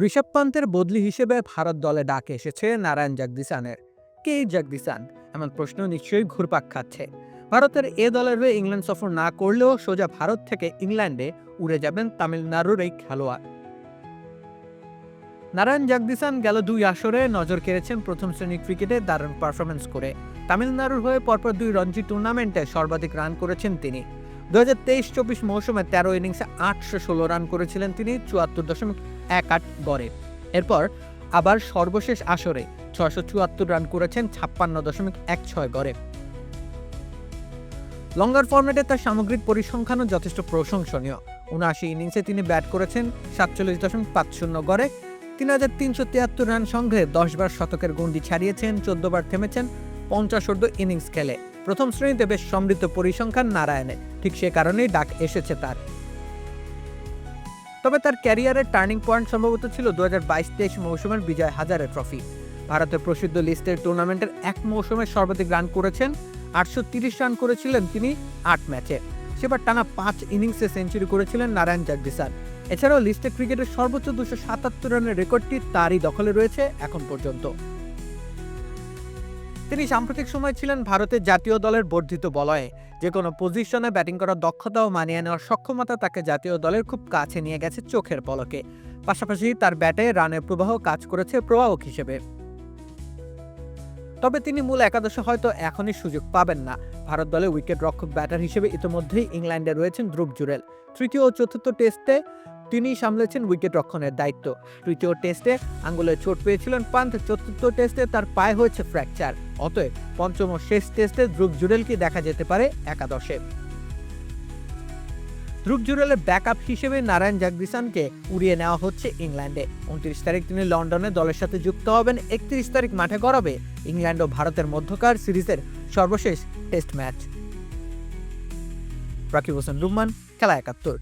ঋষভ পান্তের বদলি হিসেবে ভারত দলে ডাক এসেছে নারায়ণ জগদিসানের কে জগদিসান এমন প্রশ্ন নিশ্চয়ই ঘুরপাক খাচ্ছে। ভারতের এ দলের হয়ে ইংল্যান্ড সফর না করলেও সোজা ভারত থেকে ইংল্যান্ডে উড়ে যাবেন তামিলনাড়ুর এই খেলোয়াড়। নারায়ণ জগদিসান গেল দুই আসরে নজর কেড়েছেন প্রথম শ্রেণির ক্রিকেটে দারুণ পারফরমেন্স করে। তামিলনাড়ুর হয়ে পরপর দুই রঞ্জি টুর্নামেন্টে সর্বাধিক রান করেছেন তিনি। দু হাজার তেইশ চব্বিশ মৌসুমে তেরো ইনিংসে আটশো ষোলো রান করেছিলেন তিনি, চুয়াত্তর দশমিক এক আট গড়ে। এরপর আবার সর্বশেষ আসরে ছয়শো চুয়াত্তর রান করেছেন, ছাপ্পান্ন দশমিক এক ছয় গড়ে। লঙ্গার ফরম্যাটে তার সামগ্রিক পরিসংখ্যানও যথেষ্ট প্রশংসনীয়। উনআশি ইনিংসে তিনি ব্যাট করেছেন, সাতচল্লিশ দশমিক পাঁচ শূন্য গড়ে। তিন হাজার তিনশো তিয়াত্তর রান সংগ্রহে দশবার শতকের গন্ডি ছাড়িয়েছেন চোদ্দবার থেমেছেন, পঞ্চাশ অর্ধ ইনিংস খেলে। প্রথম শ্রেণীতে বেশ সমৃদ্ধ পরিসংখ্যান নারায়ণে ঠিক সে কারণেই ডাক এসেছে তার। তবে তার ক্যারিয়ারের টার্নিং পয়েন্ট সম্ভবত ছিল দু হাজার বাইশ তেইশ মৌসুমের বিজয় হাজারে ট্রফি। ভারতের প্রসিদ্ধ লিস্টের টুর্নামেন্টের এক মৌসুমে সর্বাধিক রান করেছেন, আটশো তিরিশ রান করেছিলেন তিনি আট ম্যাচে। সেবার টানা পাঁচ ইনিংসে সেঞ্চুরি করেছিলেন নারায়ণ জগদিসান এছাড়াও লিস্টে ক্রিকেটের সর্বোচ্চ দুশো সাতাত্তর রানের রেকর্ডটি তারই দখলে রয়েছে এখন পর্যন্ত। তিনি সাম্প্রতিক সময় ছিলেন ভারতের জাতীয় দলের বর্ধিত বলয়ে। যে কোনো পজিশনে ব্যাটিং করার দক্ষতা ও মানিয়ে নেওয়ার সক্ষমতা তাকে জাতীয় দলের খুব কাছে নিয়ে গেছে চোখের পলকে। পাশাপাশি তার ব্যাটে রানের প্রবাহ কাজ করেছে প্রবাহক হিসেবে। তবে তিনি মূল একাদশে হয়তো এখনই সুযোগ পাবেন না। ভারত দলে উইকেট রক্ষক ব্যাটার হিসেবে ইতিমধ্যেই ইংল্যান্ডে রয়েছেন ধ্রুব জুরেল তৃতীয় ও চতুর্থ টেস্টে তিনি সামলেছেন উইকেট রক্ষণের দায়িত্ব। তৃতীয় টেস্টে আঙ্গুলে চোট পেয়েছিলেন পান্থ, চতুর্থ টেস্টে তার পায়ে হয়েছে ফ্র্যাকচার অতএব পঞ্চম ও শেষ টেস্টে ধ্রুব জুরেলকে দেখা যেতে পারে একাদশে। ধ্রুব জুরেলের ব্যাকআপ হিসেবে নারায়ণ জাগদিসানকে উড়িয়ে নেওয়া হচ্ছে ইংল্যান্ডে। উনত্রিশ তারিখ তিনি লন্ডনে দলের সাথে যুক্ত হবেন, একত্রিশ তারিখ মাঠে গড়াবে ইংল্যান্ড ও ভারতের মধ্যকার সিরিজের সর্বশেষ টেস্ট ম্যাচ। রাকিব হোসেন রুম্মান খেলা একাত্তর।